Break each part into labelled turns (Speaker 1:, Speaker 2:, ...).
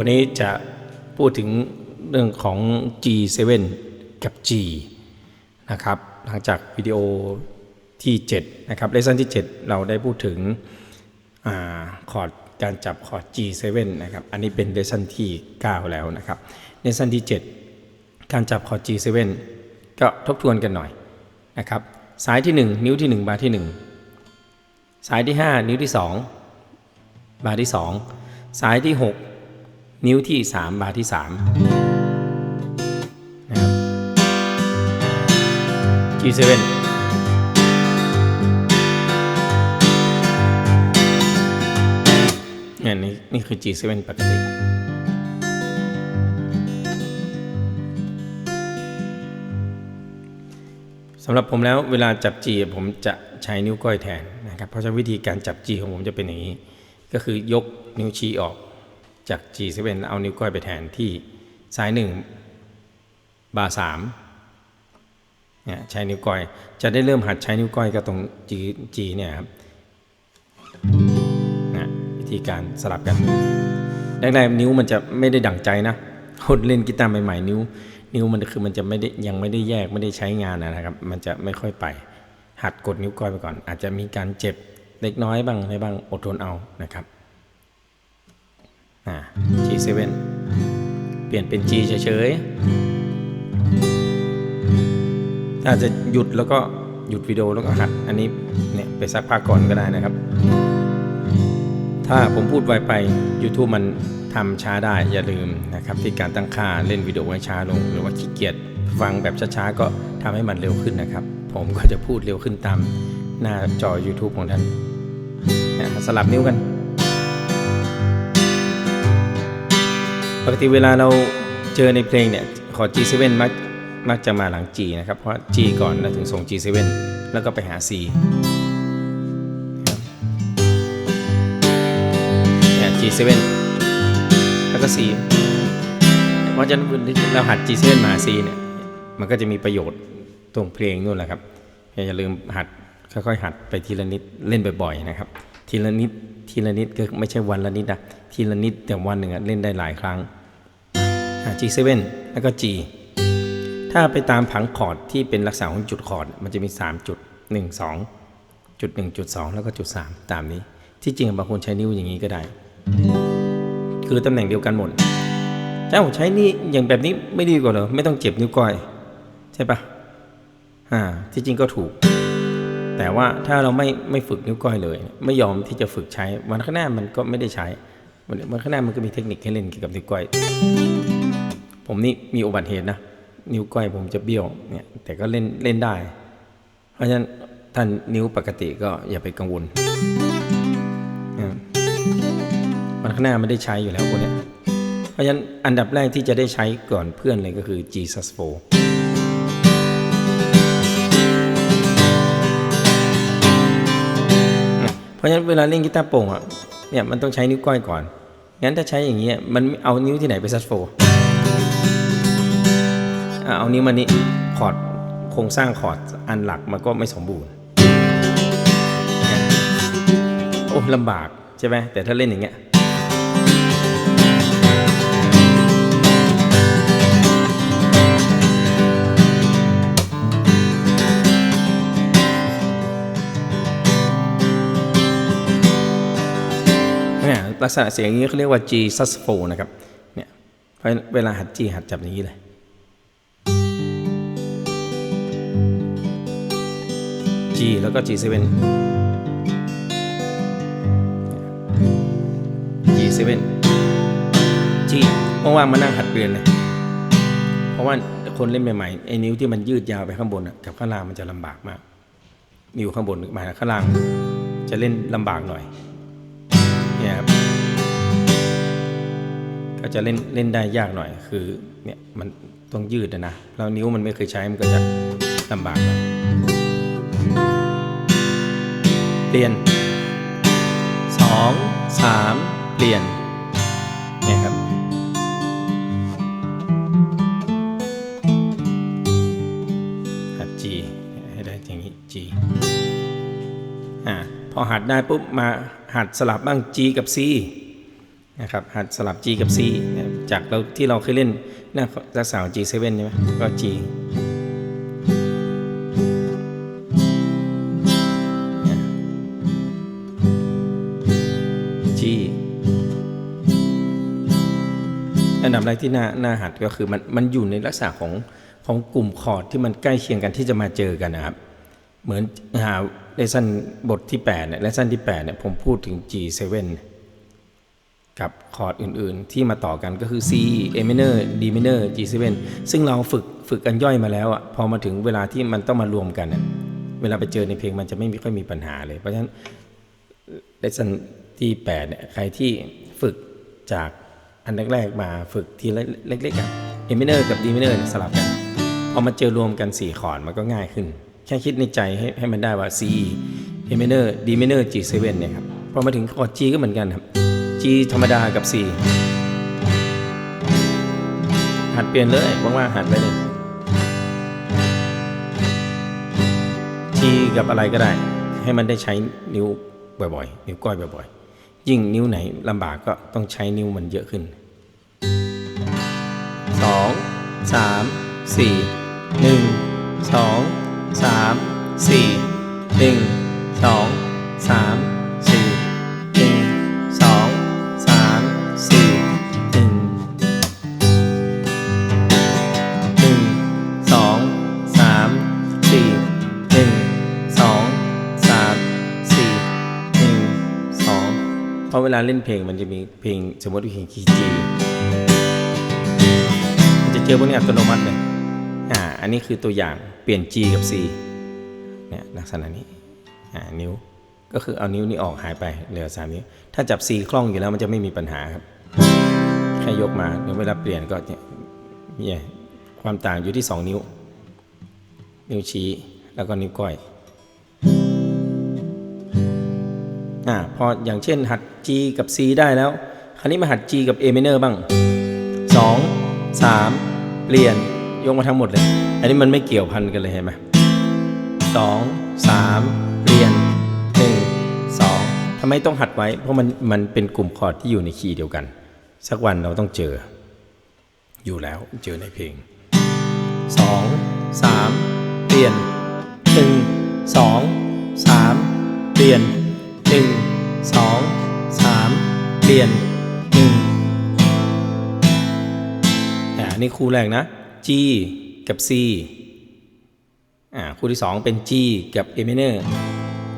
Speaker 1: ันนี้จะพูดถึงเรื่องของ G7 กับ G นะครับ หลังจากวิดีโอที่ 7 นะครับเลส s นที่ 7 เราได้พูดถึงอคอร์ดการจับคอร์ด G7 นะครับ อันนี้เป็นเลส s นที่ 9 แล้วนะครับเลส s นที่ 7 การจับคอร์ด G7 ก็ทบทวนกันหน่อยนะครับสายที่ 1 นิ้วที่ 1 บาร์ที่ 1 สายที่ 5 นิ้วที่ 2 บาร์ที่ 2 สายที่ 6 นิ้วที่ 3 บาที่3นะครับ G7 เนี่ยนี่นี่คือ G7 ปกติสำหรับผมแล้วเวลาจับ G ผมจะใช้นิ้วก้อยแทนนะครับ เพราะฉะนั้นวิธีการจับ G ของผมจะเป็นอย่างนี้ ก็คือยกนิ้วชี้ออก จาก G7 เอานิ้วก้อยไปแทนที่ซ้ายหนึ่งบาร์สามเนี่ยใช้นิ้วก้อย จะได้เริ่มหัดใช้นิ้วก้อยก็ตรง G G เนี่ยครับนะวิธีการสลับกันแรกๆนิ้วมันจะไม่ได้ดั่งใจนะคนเล่นกีตาร์ใหม่ๆนิ้ว นิ้วมันคือมันจะไม่ได้ยังไม่ได้แยกไม่ได้ใช้งานนะครับ มันจะไม่ค่อยไป หัดกดนิ้วก้อยไปก่อน อาจจะมีการเจ็บเล็กน้อยบ้างอะไรบ้างอดทนเอานะครับ อ่า G7 เปลี่ยนเป็น G เฉยๆถ้าจะหยุดแล้วก็หยุดวิดีโอแล้วก็หัดอันนี้เนี่ยไปซักผ้าก่อนก็ได้นะครับ ถ้าผมพูดไวไป YouTube มันทำช้าได้อย่าลืมนะครับ ที่การตั้งค่าเล่นวิดีโอให้ช้าลง หรือว่าขี้เกียจฟังแบบช้าๆก็ทำให้มันเร็วขึ้นนะครับ ผมก็จะพูดเร็วขึ้นตามหน้าจอ YouTube ของท่านนะสลับนิ้วกัน ปกติเวลาเราเจอในเพลงเนี่ยขอ G7 มักมักจะมาหลัง G นะครับ เพราะ G ก่อนแล้วถึงส่ง G7 แล้วก็ไปหา C เนี่ย G7 แล้วก็ C เพราะฉะนั้นเราหัด G7 มา C เนี่ยมันก็จะมีประโยชน์ตรงเพลงนู่นแหละครับอย่าลืมหัดค่อยๆหัดไปทีละนิดเล่นบ่อยๆนะครับ ทีละนิดทีละนิดก็ไม่ใช่วันละนิดนะทีละนิดแต่วันหนึ่งอะเล่นได้หลายครั้ง G7 แล้วก็ G ถ้าไปตามผังคอร์ดที่เป็นลักษณะของจุดคอร์ดมันจะมี 3 จุด 1 2 จุด 1 จุด 2 แล้วก็จุด 3 ตามนี้ ที่จริงบางคนใช้นิ้วอย่างนี้ก็ได้ คือตำแหน่งเดียวกันหมดเจ้าผมใช้นี่อย่างแบบนี้ไม่ดีกว่าเหรอไม่ต้องเจ็บนิ้วก้อย ใช่ปะอ่าที่จริงก็ถูก แต่ว่าถ้าเราไม่ไม่ฝึกนิ้วก้อยเลย ไม่ยอมที่จะฝึกใช้วันข้างหน้ามันก็ไม่ได้ใช้วันข้างหน้ามันก็มีเทคนิคให้เล่นเกี่ยวกับนิ้วก้อย ผมนี่มีอุบัติเหตุนะนิ้วก้อยผมจะเบี้ยวเนี่ยแต่ก็เล่นเล่นได้ เพราะฉะนั้นท่านนิ้วปกติก็อย่าไปกังวลวันข้างหน้าไม่ได้ใช้อยู่แล้วพวกเนี้ยเพราะฉะนั้นอันดับแรกที่จะได้ใช้ก่อนเพื่อนเลยก็คือ G sus 4 เพราะฉะนั้นเวลาเล่นกีตาร์โป่งอะเนี่ยมันต้องใช้นิ้วก้อยก่อน งั้นถ้าใช้อย่างเงี้ยมันเอานิ้วที่ไหนไปซัดโฟอะเอานิ้วมานี้คอร์ดโครงสร้างคอร์ดอันหลักมันก็ไม่สมบูรณ์โอ้ลำบากใช่ไหมแต่ถ้าเล่นอย่างเงี้ย ลักษณะเสียงอย่างนี้เขาเรียกว่า G sus 4นะครับเนี่ยเพราะเวลาหัด G หัดจับอย่างนี้เลย G แล้วก็ G7 G7 G ว่างๆมานั่งหัดเรียนเลยเพราะว่าคนเล่นใหม่ๆไอ้นิ้วที่มันยืดยาวไปข้างบนอะกับข้างล่างมันจะลำบากมาก นิ้วข้างบนมาข้างล่างจะเล่นลำบากหน่อยเนี่ยครับ ก็จะเล่นเล่นได้ยากหน่อย คือเนี่ยมันต้องยืดนะแล้วนิ้วมันไม่เคยใช้มันก็จะลำบากหน่อยเปลี่ยนสองสามเปลี่ยนเนี่ยครับหัด G ให้ได้อย่างนี้ G อ่าพอหัดได้ปุ๊บมาหัดสลับบ้าง G กับ C นะครับหัดสลับ G กับ C จากเราที่เราเคยเล่นหน้ารักษาของ G7 ใช่ไหมก็ G นะ G อันดับแรกที่น่าน่าหัดก็คือมันมันอยู่ในลักษณะของของกลุ่มคอร์ดที่มันใกล้เคียงกันที่จะมาเจอกันนะครับ เหมือนหาเลสันบทที่8เนี่ยเลสันที่8เนี่ยผมพูดถึง G7 กับคอร์ดอื่นๆ ที่มาต่อกันก็คือ C A minor D minor G7 ซึ่งเราฝึกฝึกกันย่อยมาแล้วอะพอมาถึงเวลาที่มันต้องมารวมกันเนี่ยเวลาไปเจอในเพลงมันจะไม่มีค่อยมีปัญหาเลย เพราะฉะนั้นเลส o นที่8เนี่ยใครที่ฝึกจากอันแรกๆมาฝึกทีละเล็กๆอะเอมิเนอร์กับดีมิเนอร์สลับกัน พอมาเจอรวมกัน 4 คอร์ดมันก็ง่ายขึ้น แค่คิดในใจให้ให้มันได้ว่า C เอมิเนอร์ดีมิเนอร์ G7 เนี่ยครับพอมาถึงคอร์ด G ก็เหมือนกันครับ G ธรรมดากับ C หัดเปลี่ยนเลยว่างๆหัดไปเลย G กับอะไรก็ได้ ให้มันได้ใช้นิ้วบ่อยๆ นิ้วก้อยบ่อยๆ ยิ่งนิ้วไหนลำบากก็ต้องใช้นิ้วมันเยอะขึ้น 2 3 4 1 2 3 4 1 เพราะเวลาเล่นเพลงมันจะมีเพลงสมมติเพลงคีย์จีมันจะเจอพวกนี้อัตโนมัติเลยอ่าอันนี้คือตัวอย่างเปลี่ยน G กับ C เนี่ยลักษณะนี้อ่านิ้วก็คือเอานิ้วนี้ออกหายไปเหลือสามนิ้วถ้าจับ C คล่องอยู่แล้วมันจะไม่มีปัญหาครับแค่ยกมาเดี๋ยวเวลาเปลี่ยนก็เนี่ยเนี่ยความต่างอยู่ที่ 2 นิ้ว นิ้วชี้แล้วก็นิ้วก้อย อ่าพออย่างเช่นหัด G กับ C ได้แล้ว คราวนี้มาหัด G กับ A minor บ้าง 2 3 เปลี่ยนยกมาทั้งหมดเลย อันนี้มันไม่เกี่ยวพันกันเลยเห็นไหมสองสามเปลี่ยนหนึ่งสองทำไมต้องหัดไว้ เพราะมันมันเป็นกลุ่มคอร์ดที่อยู่ในคีย์เดียวกัน สักวันเราต้องเจอ อยู่แล้วเจอในเพลง2 3เปลี่ยน1 2 3เปลี่ยน 2 3 เปลี่ยน 1 อ่านนี้คู่แรกนะ G กับ C อ่า คู่ที่ 2 เป็น G กับ A minor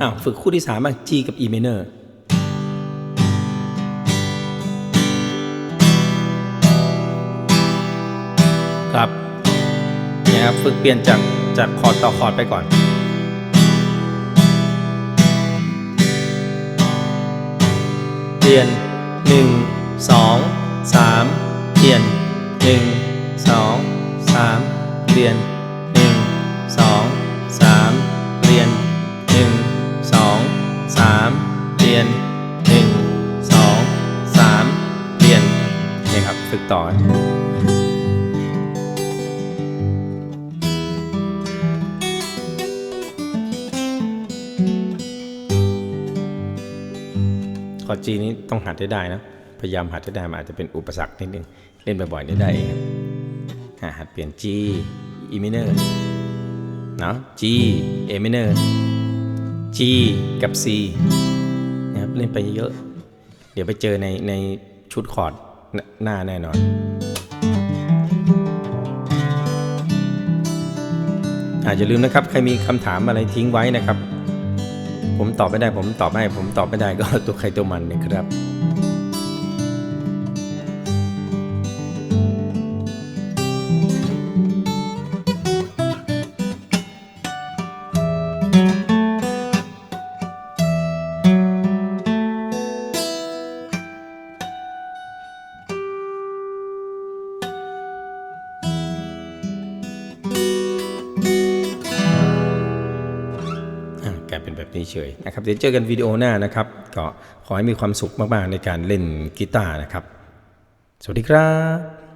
Speaker 1: อ้าว ฝึกคู่ที่3บ้าง G กับ E minor ครับเนี่ยครับ ฝึกเปลี่ยนจากจากคอร์ดต่อคอร์ดไปก่อน เปลี่ยน1 2 3เปลี่ยน1 2 3เปลี่ยน1 2 3เปลี่ยน1 2 3เปลี่ยน1 2 3เปลี่ยนเนี่ยครับฝึกต่อ จีนี้ต้องหัดให้ได้นะ พยายามหัดให้ได้มันอาจจะเป็นอุปสรรคนิดนึง เล่นบ่อยๆได้ได้เองครับหัดเปลี่ยน G E minor เนาะ G A minor G กับ C นะครับเล่นไปเยอะเดี๋ยวไปเจอในในชุดคอร์ดหน้าแน่นอนอาอย่าลืมนะครับ ใครมีคำถามอะไรทิ้งไว้นะครับ ผมตอบไม่ได้ ผมตอบไม่ผมตอบไม่ได้ก็ตัวใครตัวมันนะครับ เฉยนะครับเดี๋ยวเจอกันวิดีโอหน้านะครับ ก็ขอให้มีความสุขมากๆในการเล่นกีตาร์นะครับ สวัสดีครับ